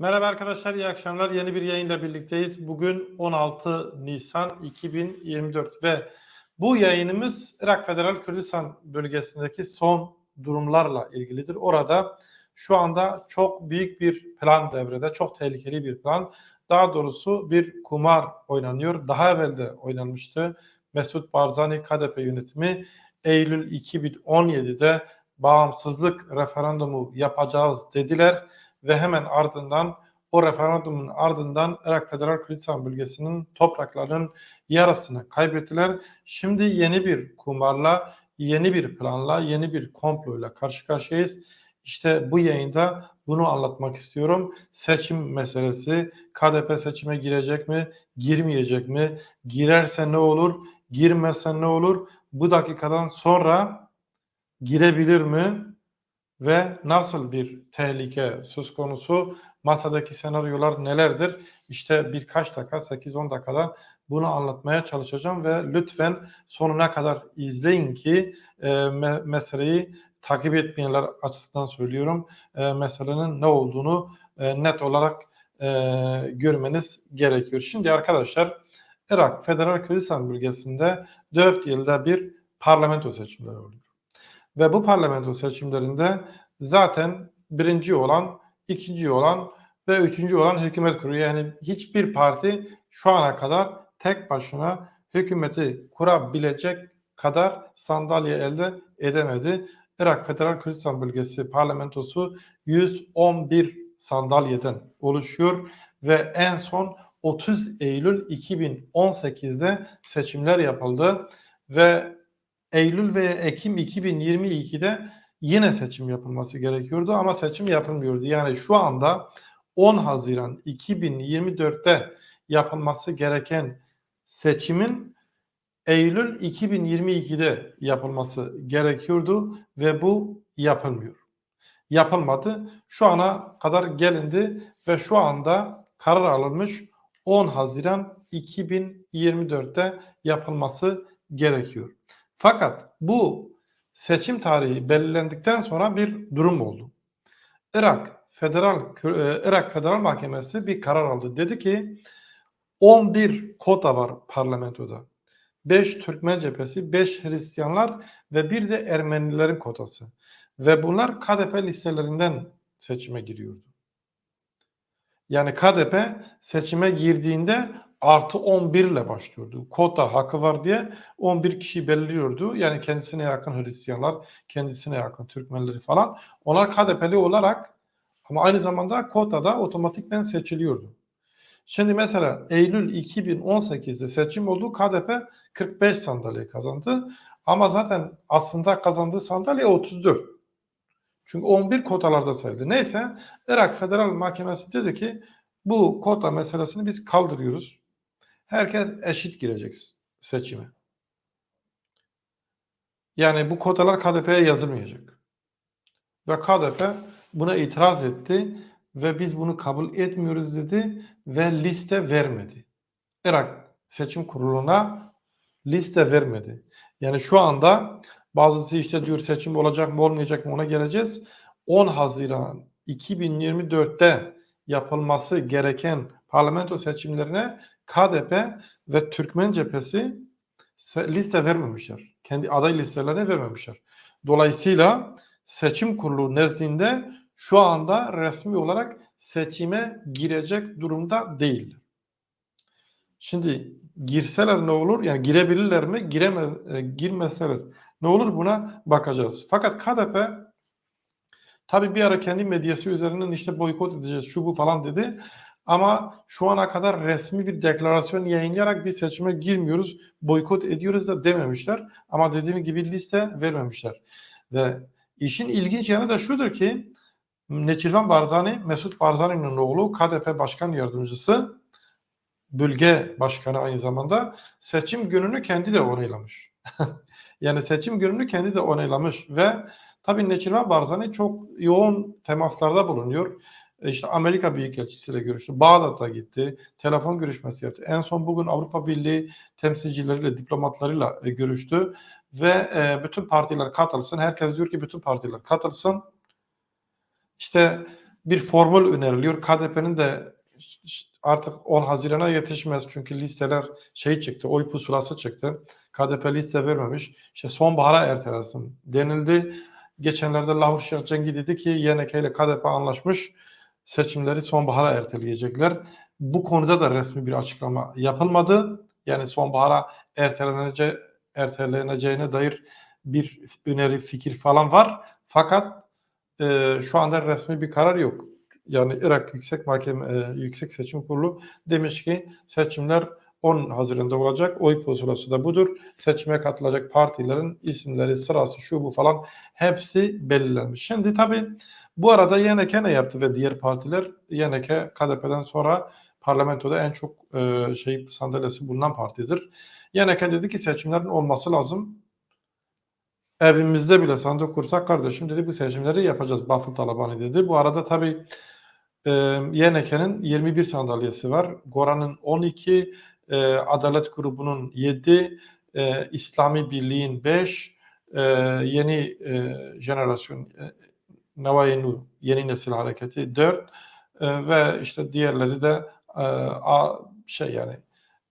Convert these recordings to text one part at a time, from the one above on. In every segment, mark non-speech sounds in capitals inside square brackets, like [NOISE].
Merhaba arkadaşlar, iyi akşamlar. Yeni bir yayınla birlikteyiz. Bugün 16 Nisan 2024 ve bu yayınımız Irak Federal Kürdistan bölgesindeki son durumlarla ilgilidir. Orada şu anda çok büyük bir plan devrede, çok tehlikeli bir plan. Daha doğrusu bir kumar oynanıyor. Daha evvel de oynanmıştı. Mesut Barzani KDP yönetimi Eylül 2017'de bağımsızlık referandumu yapacağız dediler ve hemen ardından o referandumun ardından Irak Federal Kürdistan bölgesinin topraklarının yarısını kaybettiler. Şimdi yeni bir kumarla, yeni bir planla, yeni bir komployla karşı karşıyayız. İşte bu yayında bunu anlatmak istiyorum. Seçim meselesi, KDP seçime girecek mi, girmeyecek mi? Girerse ne olur, girmezse ne olur? Bu dakikadan sonra girebilir mi? Ve nasıl bir tehlike söz konusu masadaki senaryolar nelerdir? İşte birkaç dakika 8-10 dakikada bunu anlatmaya çalışacağım ve lütfen sonuna kadar izleyin ki e, me- meseleyi takip etmeyenler açısından söylüyorum. E, meselenin ne olduğunu e, net olarak e, görmeniz gerekiyor. Şimdi arkadaşlar Irak Federal Kürdistan bölgesinde 4 yılda bir parlamento seçimleri oluyor. Ve bu parlamento seçimlerinde zaten birinci olan, ikinci olan ve üçüncü olan hükümet kuruyor. Yani hiçbir parti şu ana kadar tek başına hükümeti kurabilecek kadar sandalye elde edemedi. Irak Federal Kürdistan Bölgesi parlamentosu 111 sandalyeden oluşuyor ve en son 30 Eylül 2018'de seçimler yapıldı ve Eylül ve Ekim 2022'de yine seçim yapılması gerekiyordu ama seçim yapılmıyordu. Yani şu anda 10 Haziran 2024'te yapılması gereken seçimin Eylül 2022'de yapılması gerekiyordu ve bu yapılmıyor. Yapılmadı. Şu ana kadar gelindi ve şu anda karar alınmış 10 Haziran 2024'te yapılması gerekiyor. Fakat bu seçim tarihi belirlendikten sonra bir durum oldu. Irak Federal e, Irak Federal Mahkemesi bir karar aldı. Dedi ki 11 kota var parlamentoda. 5 Türkmen cephesi, 5 Hristiyanlar ve bir de Ermenilerin kotası. Ve bunlar KDP listelerinden seçime giriyordu. Yani KDP seçime girdiğinde artı 11 ile başlıyordu. Kota hakkı var diye 11 kişi belirliyordu. Yani kendisine yakın Hristiyanlar, kendisine yakın Türkmenleri falan. Onlar KDP'li olarak ama aynı zamanda kotada otomatikten seçiliyordu. Şimdi mesela Eylül 2018'de seçim oldu. KDP 45 sandalye kazandı. Ama zaten aslında kazandığı sandalye 34. Çünkü 11 kotalarda sayıldı. Neyse Irak Federal Mahkemesi dedi ki bu kota meselesini biz kaldırıyoruz. Herkes eşit girecek seçime. Yani bu kotalar KDP'ye yazılmayacak. Ve KDP buna itiraz etti ve biz bunu kabul etmiyoruz dedi ve liste vermedi. Irak Seçim Kurulu'na liste vermedi. Yani şu anda bazısı işte diyor seçim olacak mı olmayacak mı ona geleceğiz. 10 Haziran 2024'te yapılması gereken parlamento seçimlerine KDP ve Türkmen cephesi liste vermemişler. Kendi aday listelerine vermemişler. Dolayısıyla seçim kurulu nezdinde şu anda resmi olarak seçime girecek durumda değil. Şimdi girseler ne olur? Yani girebilirler mi? Gireme, e, girmeseler ne olur? Buna bakacağız. Fakat KDP tabii bir ara kendi medyası üzerinden işte boykot edeceğiz şu bu falan dedi. Ama şu ana kadar resmi bir deklarasyon yayınlayarak bir seçime girmiyoruz, boykot ediyoruz da dememişler. Ama dediğim gibi liste vermemişler. Ve işin ilginç yanı da şudur ki Neçirvan Barzani, Mesut Barzani'nin oğlu KDP Başkan Yardımcısı, bölge başkanı aynı zamanda seçim gününü kendi de onaylamış. [LAUGHS] yani seçim gününü kendi de onaylamış ve tabii Neçirvan Barzani çok yoğun temaslarda bulunuyor. E, işte Amerika Büyükelçisiyle görüştü. Bağdat'a gitti. Telefon görüşmesi yaptı. En son bugün Avrupa Birliği temsilcileriyle, diplomatlarıyla e, görüştü. Ve e, bütün partiler katılsın. Herkes diyor ki bütün partiler katılsın. İşte bir formül öneriliyor. KDP'nin de artık 10 Haziran'a yetişmez çünkü listeler şey çıktı, oy pusulası çıktı. KDP liste vermemiş. İşte sonbahara ertelesin denildi. Geçenlerde Lahur Şeyh Cengi dedi ki YNK ile KDP anlaşmış seçimleri sonbahara erteleyecekler. Bu konuda da resmi bir açıklama yapılmadı. Yani sonbahara ertelenece, erteleneceğine dair bir öneri, fikir falan var. Fakat e, şu anda resmi bir karar yok. Yani Irak Yüksek Mahkeme e, Yüksek Seçim Kurulu demiş ki seçimler 10 Haziran'da olacak. Oy pusulası da budur. Seçime katılacak partilerin isimleri, sırası, şu bu falan hepsi belirlenmiş. Şimdi tabii bu arada YNK ne yaptı ve diğer partiler YNK KDP'den sonra parlamentoda en çok e, şey sandalyesi bulunan partidir. YNK dedi ki seçimlerin olması lazım. Evimizde bile sandık kursak kardeşim dedi bu seçimleri yapacağız. Bafıl Talabani dedi. Bu arada tabii e, YNK'nin 21 sandalyesi var. Gora'nın 12, e, Adalet Grubu'nun 7, e, İslami Birliğin 5, e, yeni e, jenerasyon e, Yeni Nesil Hareketi 4 e, ve işte diğerleri de a, şey yani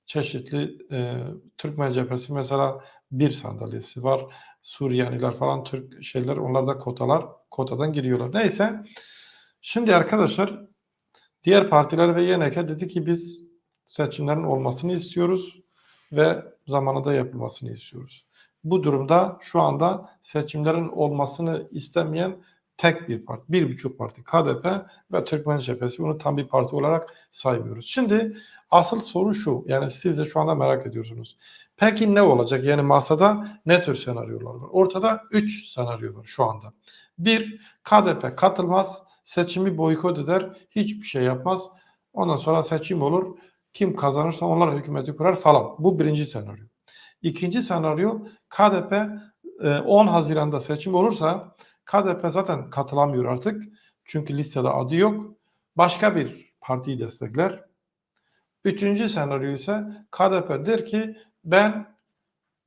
çeşitli e, Türkmen cephesi mesela bir sandalyesi var. Suriyaniler falan Türk şeyler onlar da kotalar kotadan giriyorlar. Neyse şimdi arkadaşlar diğer partiler ve YNK dedi ki biz seçimlerin olmasını istiyoruz ve zamanında yapılmasını istiyoruz. Bu durumda şu anda seçimlerin olmasını istemeyen tek bir parti, bir buçuk parti KDP ve Türkmen Cephesi bunu tam bir parti olarak saymıyoruz. Şimdi asıl soru şu, yani siz de şu anda merak ediyorsunuz. Peki ne olacak? Yani masada ne tür senaryolar var? Ortada 3 senaryo var şu anda. Bir, KDP katılmaz, seçimi boykot eder, hiçbir şey yapmaz. Ondan sonra seçim olur. Kim kazanırsa onlar hükümeti kurar falan. Bu birinci senaryo. İkinci senaryo KDP e, 10 Haziran'da seçim olursa KDP zaten katılamıyor artık. Çünkü listede adı yok. Başka bir partiyi destekler. Üçüncü senaryo ise KDP der ki ben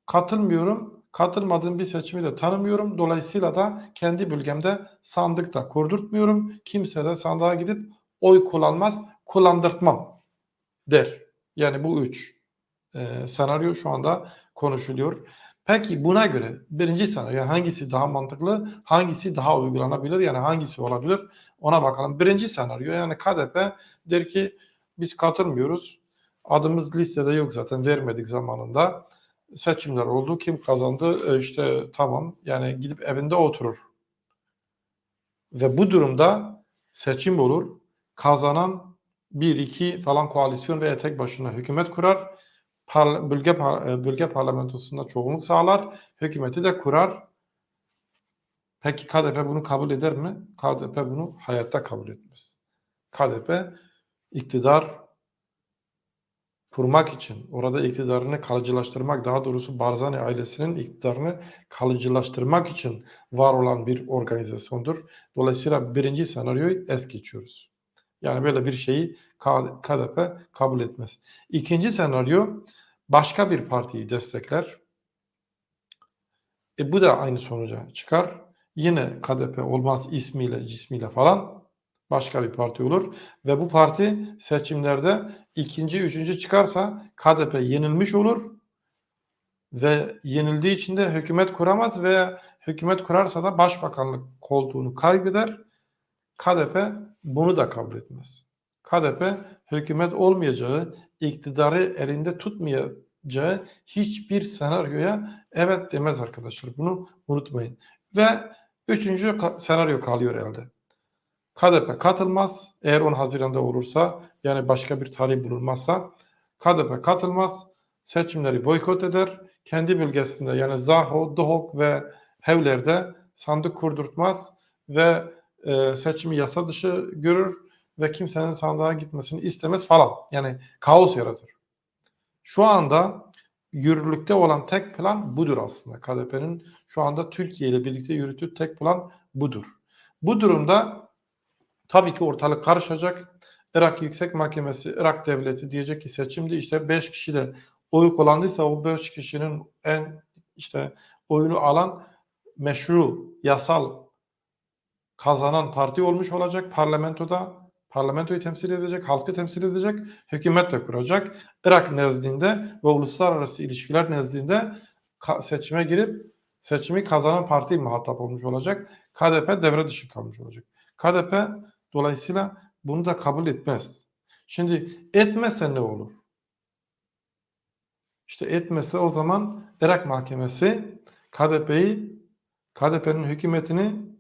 katılmıyorum. Katılmadığım bir seçimi de tanımıyorum. Dolayısıyla da kendi bölgemde sandık da kurdurtmuyorum. Kimse de sandığa gidip oy kullanmaz, kullandırtmam der. Yani bu üç e, senaryo şu anda konuşuluyor. Peki buna göre birinci senaryo yani hangisi daha mantıklı, hangisi daha uygulanabilir yani hangisi olabilir ona bakalım. Birinci senaryo yani KDP der ki biz katılmıyoruz. Adımız listede yok zaten vermedik zamanında. Seçimler oldu. Kim kazandı? E işte tamam yani gidip evinde oturur. Ve bu durumda seçim olur. Kazanan 1-2 falan koalisyon veya tek başına hükümet kurar. Par bölge par bölge parlamentosunda çoğunluk sağlar. Hükümeti de kurar. Peki KDP bunu kabul eder mi? KDP bunu hayatta kabul etmez. KDP iktidar kurmak için, orada iktidarını kalıcılaştırmak, daha doğrusu Barzani ailesinin iktidarını kalıcılaştırmak için var olan bir organizasyondur. Dolayısıyla birinci senaryoyu es geçiyoruz. Yani böyle bir şeyi KDP kabul etmez. İkinci senaryo başka bir partiyi destekler. E bu da aynı sonuca çıkar. Yine KDP olmaz ismiyle, cismiyle falan başka bir parti olur ve bu parti seçimlerde ikinci, üçüncü çıkarsa KDP yenilmiş olur ve yenildiği için de hükümet kuramaz veya hükümet kurarsa da başbakanlık koltuğunu kaybeder. KDP bunu da kabul etmez. KDP hükümet olmayacağı, iktidarı elinde tutmayacağı hiçbir senaryoya evet demez arkadaşlar. Bunu unutmayın. Ve üçüncü senaryo kalıyor elde. KDP katılmaz. Eğer 10 Haziran'da olursa yani başka bir tarih bulunmazsa KDP katılmaz. Seçimleri boykot eder. Kendi bölgesinde yani Zaho, Dohok ve Hevler'de sandık kurdurtmaz ve e, seçimi yasa dışı görür ve kimsenin sandığa gitmesini istemez falan. Yani kaos yaratır. Şu anda yürürlükte olan tek plan budur aslında. KDP'nin şu anda Türkiye ile birlikte yürüttüğü tek plan budur. Bu durumda tabii ki ortalık karışacak. Irak Yüksek Mahkemesi, Irak Devleti diyecek ki seçimde işte 5 kişi de oy kullandıysa o 5 kişinin en işte oyunu alan meşru, yasal kazanan parti olmuş olacak parlamentoda. Parlamentoyu temsil edecek, halkı temsil edecek, hükümet de kuracak. Irak nezdinde ve uluslararası ilişkiler nezdinde seçime girip seçimi kazanan parti muhatap olmuş olacak. KDP devre dışı kalmış olacak. KDP dolayısıyla bunu da kabul etmez. Şimdi etmezse ne olur? İşte etmese o zaman Irak Mahkemesi KDP'yi KDP'nin hükümetini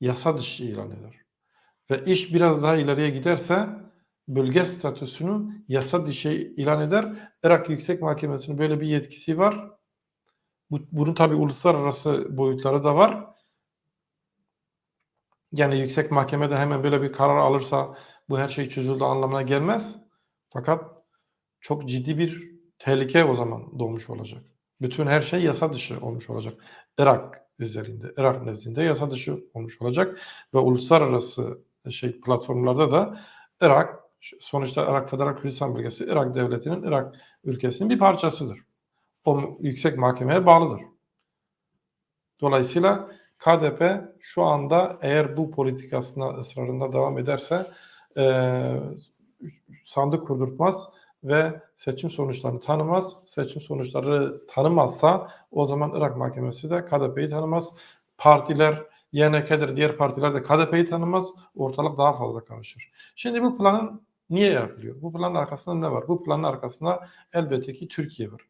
yasa dışı ilan eder. Ve iş biraz daha ileriye giderse bölge statüsünü yasa dışı ilan eder. Irak Yüksek Mahkemesi'nin böyle bir yetkisi var. Bu, bunun tabi uluslararası boyutları da var. Yani yüksek mahkemede hemen böyle bir karar alırsa bu her şey çözüldü anlamına gelmez. Fakat çok ciddi bir tehlike o zaman doğmuş olacak. Bütün her şey yasa dışı olmuş olacak. Irak üzerinde, Irak nezdinde yasa dışı olmuş olacak ve uluslararası şey platformlarda da Irak sonuçta Irak Federal Kürdistan Bölgesi Irak devletinin Irak ülkesinin bir parçasıdır. O yüksek mahkemeye bağlıdır. Dolayısıyla KDP şu anda eğer bu politikasına ısrarında devam ederse e, sandık kurdurtmaz ve seçim sonuçlarını tanımaz. Seçim sonuçları tanımazsa o zaman Irak Mahkemesi de KDP'yi tanımaz. Partiler YNK'dir, diğer partiler de KDP'yi tanımaz. Ortalık daha fazla karışır. Şimdi bu planın niye yapılıyor? Bu planın arkasında ne var? Bu planın arkasında elbette ki Türkiye var.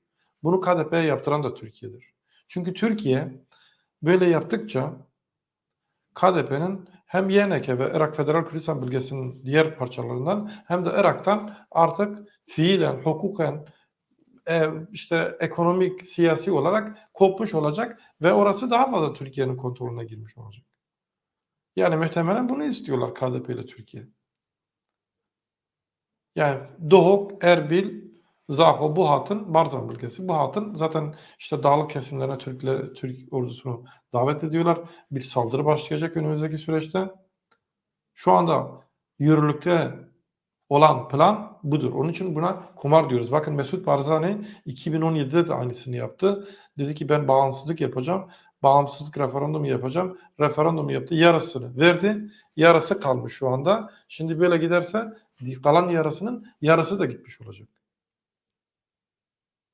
Bunu KDP'ye yaptıran da Türkiye'dir. Çünkü Türkiye böyle yaptıkça KDP'nin hem YNK ve Irak Federal Kürdistan Bölgesi'nin diğer parçalarından hem de Irak'tan artık fiilen, hukuken, e, işte ekonomik, siyasi olarak kopmuş olacak ve orası daha fazla Türkiye'nin kontrolüne girmiş olacak. Yani muhtemelen bunu istiyorlar KDP ile Türkiye. Yani Doğuk, Erbil, Zaho bu hatın Barzan bölgesi. Bu hatın zaten işte dağlık kesimlerine Türkler, Türk ordusunu davet ediyorlar. Bir saldırı başlayacak önümüzdeki süreçte. Şu anda yürürlükte olan plan budur. Onun için buna kumar diyoruz. Bakın Mesut Barzani 2017'de de aynısını yaptı. Dedi ki ben bağımsızlık yapacağım. Bağımsızlık referandumu yapacağım. Referandumu yaptı. Yarısını verdi. Yarısı kalmış şu anda. Şimdi böyle giderse kalan yarısının yarısı da gitmiş olacak.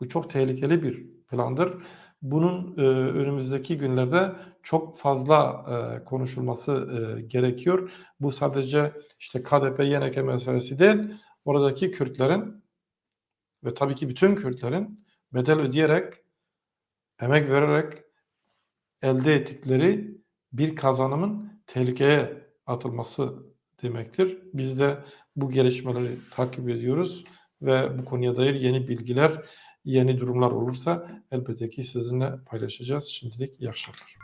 Bu çok tehlikeli bir plandır. Bunun e, önümüzdeki günlerde çok fazla e, konuşulması e, gerekiyor. Bu sadece işte KDP YNK meselesi değil, oradaki Kürtlerin ve tabii ki bütün Kürtlerin bedel ödeyerek, emek vererek elde ettikleri bir kazanımın tehlikeye atılması demektir. Biz de bu gelişmeleri takip ediyoruz ve bu konuya dair yeni bilgiler, yeni durumlar olursa elbette ki sizinle paylaşacağız. Şimdilik iyi akşamlar.